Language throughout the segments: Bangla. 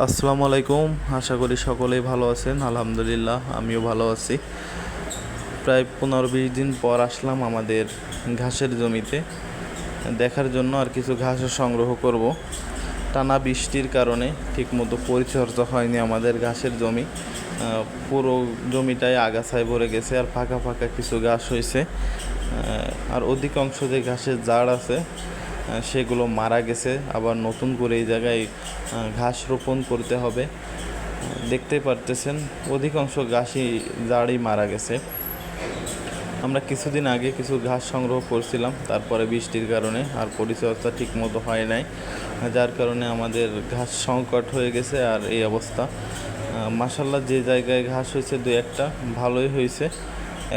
আসসালামু আলাইকুম। আশা করি সকলেই ভালো আছেন। আলহামদুলিল্লাহ, আমিও ভালো আছি। প্রায় পনেরো বিশ দিন পর আসলাম আমাদের ঘাসের জমিতে। দেখার জন্য আর কিছু ঘাস সংগ্রহ করব। টানা বৃষ্টির কারণে ঠিকমতো পরিচর্যা হয়নি আমাদের ঘাসের জমি। পুরো জমিটাই আগাছায় ভরে গেছে আর ফাঁকা ফাঁকা কিছু ঘাস হয়েছে। আর অধিকাংশ যে ঘাসের জাড় আছে সেগুলো মারা গেছে। আবার নতুন করে এই জায়গায় ঘাস রোপণ করতে হবে। দেখতেই পারতেছেন, অধিকাংশ ঘাসই জাড়ই মারা গেছে। আমরা কিছুদিন আগে কিছু ঘাস সংগ্রহ করছিলাম, তারপরে বৃষ্টির কারণে আর পরিচর্যা ঠিকমতো হয় নাই, যার কারণে আমাদের ঘাস সংকট হয়ে গেছে আর এই অবস্থা। মাসাল্লাহ যে জায়গায় ঘাস হয়েছে দু একটা, ভালোই হয়েছে।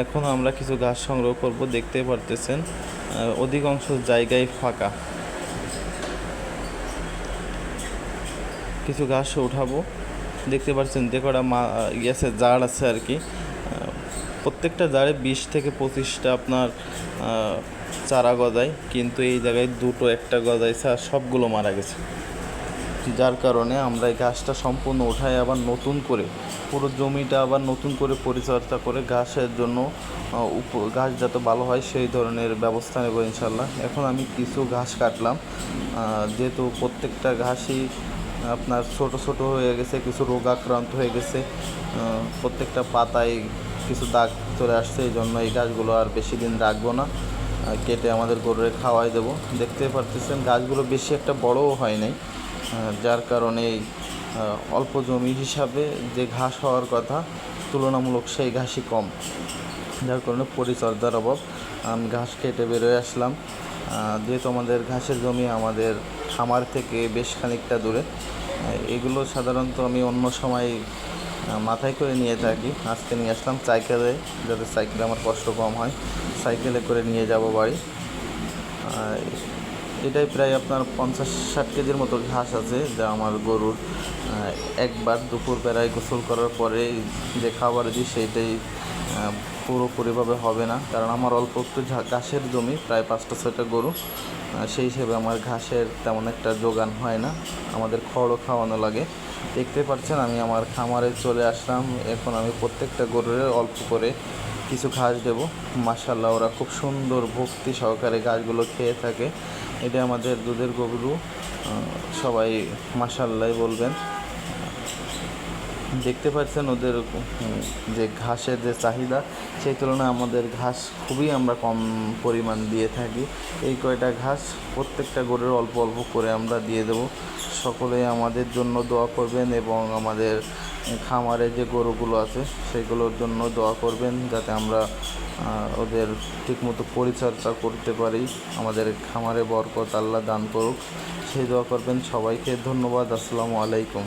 এখন আমরা কিছু ঘাস সংগ্রহ করব, দেখতে পারতেছেন অধিকাংশ জায়গায় ফাঁকা। কিছু ঘাস উঠাবো, দেখতে পাচ্ছেন যে কটা মা ইয়েছে জাড় আছে আর কি। প্রত্যেকটা জাড়ে বিশ থেকে পঁচিশটা আপনার চারা গজায়, কিন্তু এই জায়গায় দুটো একটা গজাইছে আর সবগুলো মারা গেছে। যার কারণে আমরা এই গাছটা সম্পূর্ণ উঠাই আবার নতুন করে, পুরো জমিটা আবার নতুন করে পরিচর্যা করে ঘাসের জন্য উপ- ঘাস যাতে ভালো হয় সেই ধরনের ব্যবস্থা নেব ইনশাল্লাহ এখন আমি কিছু ঘাস কাটলাম। যেহেতু প্রত্যেকটা ঘাসই আপনার ছোট ছোট হয়ে গেছে, কিছু রোগাক্রান্ত হয়ে গেছে প্রত্যেকটা পাতায় কিছু দাগ চলে আসছে, এই জন্য এই গাছগুলো আর বেশি দিন রাখব না। কেটে আমাদের গরুরে খাওয়াই দেবো। দেখতে পারতেছেন, গাছগুলো বেশি একটা বড়ও হয় নাই। যার কারণে এই, অল্প জমি হিসাবে যে ঘাস হওয়ার কথা তুলনামূলক সেই ঘাসই কম। যার কারণে পরিচর্যার অভাব। আমি ঘাস কেটে বেরোয় আসলাম। যেহেতু আমাদের ঘাসের জমি আমাদের খামার থেকে বেশ খানিকটা দূরে এগুলো সাধারণত আমি অন্য সময় মাথায় করে নিয়ে থাকি। আজকে নিয়ে আসলাম সাইকেলে যাতে সাইকেলে আমার কষ্ট কম হয়। সাইকেলে করে নিয়ে যাব বাড়ি। এটাই প্রায় আপনার পঞ্চাশ ষাট কেজির মতো ঘাস আছে যা আমার গরুর একবার দুপুর বেলায় গোসল করার পরে যে খাবার দিই সেইটাই পুরোপুরিভাবে হবে না। কারণ আমার অল্প একটু ঘাসের জমি, প্রায় পাঁচটা ছয়টা গরু সেই হিসেবে আমার ঘাসের তেমন একটা যোগান হয় না। আমাদের খড়ও খাওয়ানো লাগে। দেখতে পাচ্ছেন, আমি আমার খামারে চলে আসলাম। এখন আমি প্রত্যেকটা গরুর অল্প করে কিছু ঘাস দেবো। মাসাল্লাহ ওরা খুব সুন্দর ভক্তি সহকারে ঘাসগুলো খেয়ে থাকে। এটা আমাদের দুধের গরু। সবাই মাসাল্লাই বলবেন। দেখতে পাচ্ছেন ওদের যে ঘাসের যে চাহিদা, সেই তুলনায় আমাদের ঘাস খুবই আমরা কম পরিমাণ দিয়ে থাকি। এই কয়টা ঘাস প্রত্যেকটা গরুর অল্প অল্প করে আমরা দিয়ে দেব। সকলেই আমাদের জন্য দোয়া করবেন এবং আমাদের খামারে যে গরুগুলো আছে, সেগুলোর জন্য দোয়া করবেন যাতে আমরা ওদের ঠিকমতো পরিচর্যা করতে পারি। আমাদের খামারে বরকত আল্লাহ দান করুক। সেই দোয়া করবেন সবাইকে। ধন্যবাদ। আসসালামু আলাইকুম।